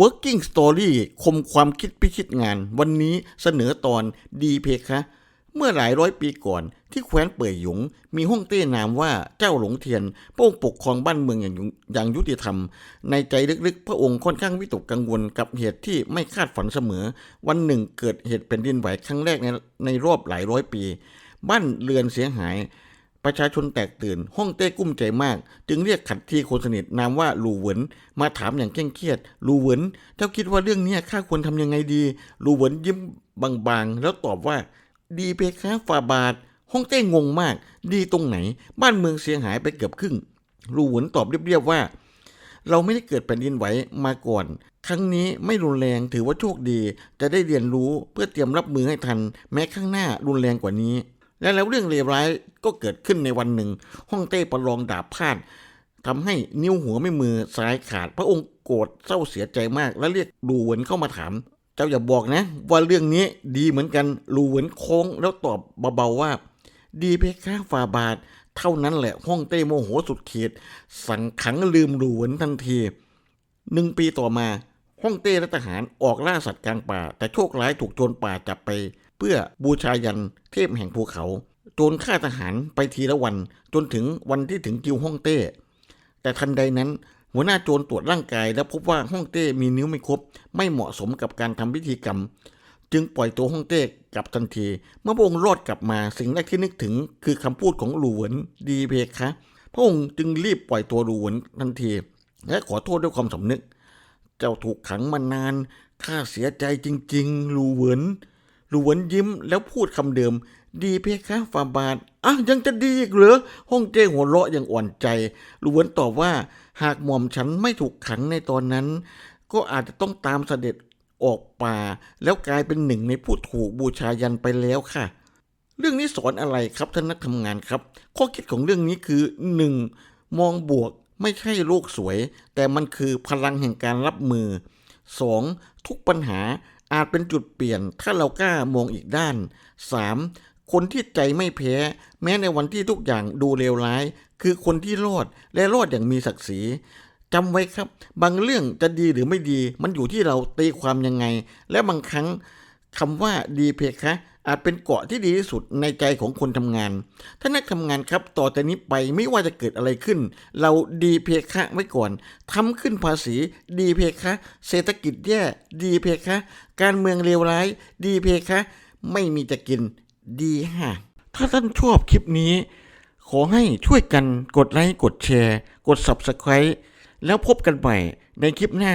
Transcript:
Working Story คมความคิดพิชิตงาน วันนี้เสนอตอนดีเพคะ เมื่อหลายร้อยปีก่อน ที่แคว้นเป่ยหยง มีห้องเต้นามว่าเจ้าหลงเทียน พระองค์ปกครองบ้านเมืองอย่างยุอย่างยุติธรรม ในใจลึกๆ พระองค์ค่อนข้างวิตกกังวลกับเหตุที่ไม่คาดฝันเสมอ วันหนึ่งเกิดเหตุแผ่นดินไหวครั้งแรกในในรอบหลายร้อยปี บ้านเรือนเสียหาย ประชาชนแตกตื่น ห้องเต้กุ้มใจมาก จึงเรียกขัดที่คนสนิทนามว่าลูเหวินมาถามอย่างเคร่งเครียดลูเหวินเจ้าคิดว่าเรื่องนี้ข้าควรทำยังไงดีลูเหวินยิ้มบางๆ แล้วตอบว่า ดีเพคะฟาบาท ห้องเต้งงมาก ดีตรงไหน บ้านเมืองเสียหายไปเกือบครึ่งลูเหวินตอบเรียบๆว่า เราไม่ได้เกิดแผ่นดินไหวมาก่อน ครั้งนี้ไม่รุนแรงถือว่าโชคดี จะได้เรียนรู้เพื่อเตรียมรับมือให้ทัน แม้ข้างหน้ารุนแรงกว่านี้ และแล้วเรื่องเลวร้ายก็เกิดขึ้นในวันหนึ่งห้องเต้ประลองดาบพลาดทำให้นิ้วหัวไม่มือซ้ายขาด พระองค์โกรธเศร้าเสียใจมาก และเรียกลูเหวินเข้ามาถาม เจ้าอย่าบอกนะ ว่าเรื่องนี้ดีเหมือนกันลูเหวินโค้งแล้วตอบเบาๆว่า ดีเพคะฟาบาท เท่านั้นแหละห้องเต้โมโหสุดขีดสั่งขังลืมลูเหวินทันทีหนึ่งปีต่อมา ฮ่องเต้และทหารออกล่าสัตว์กลางป่า แต่โชคร้ายถูกโจรป่าจับไป เพื่อบูชายันเทพแห่งภูเขา โจรฆ่าทหารไปทีละวัน จนถึงวันที่ถึงกิวฮ่องเต้ แต่ทันใดนั้น หัวหน้าโจรตรวจร่างกาย แล้วพบว่าฮ่องเต้มีนิ้วไม่ครบ ไม่เหมาะสมกับการทำพิธีกรรม จึงปล่อยตัวฮ่องเต้กลับทันที เมื่อพระองค์รอดกลับมาสิ่งแรกที่นึกถึง คือคำพูดของหลวนดีเพคะ พระองค์จึงรีบปล่อยตัวหลวนทันที และขอโทษด้วยความสำนึก เจ้าถูกขังมานาน ข้าเสียใจจริง ๆ ลูเหวินลูเหวินยิ้มแล้วพูดคำเดิม ดีเพคะฟาบาทอะยังจะดีอีกเหรอ ห้องเจ้หัวเราะอย่างอ่อนใจ ลูเหวินตอบว่า หากหม่อมฉันไม่ถูกขังในตอนนั้น ก็อาจจะต้องตามเสด็จออกป่า แล้วกลายเป็นหนึ่งในผู้ถูกบูชายันไปแล้วค่ะเรื่องนี้สอนอะไรครับท่านนักทำงานครับ ข้อคิดของเรื่องนี้คือ 1. มองบวก ไม่ใช่โลกสวย แต่มันคือพลังแห่งการรับมือ 2. ทุกปัญหาอาจเป็นจุดเปลี่ยนถ้าเรากล้ามองอีกด้าน 3. คนที่ใจไม่แพ้ แม้ในวันที่ทุกอย่างดูเลวร้าย คือคนที่รอดและรอดอย่างมีศักดิ์ศรีจำไว้ครับ บางเรื่องจะดีหรือไม่ดี มันอยู่ที่เราตีความยังไง และบางครั้ง คำว่าดีเพคะอาจเป็นเกาะที่ดีที่สุดในใจของคนทำงาน ถ้านักทำงานครับต่อแต่นี้ไปไม่ว่าจะเกิดอะไรขึ้น เราดีเพคะไว้ก่อนทำขึ้นภาษีดีเพคะ เศรษฐกิจแย่ดีเพคะ การเมืองเลวร้าย ดีเพคะ ไม่มีจะกินดีฮะถ้าท่านชอบคลิปนี้ ขอให้ช่วยกันกดไลค์กดแชร์ กด Subscribe แล้วพบกันใหม่ในคลิปหน้า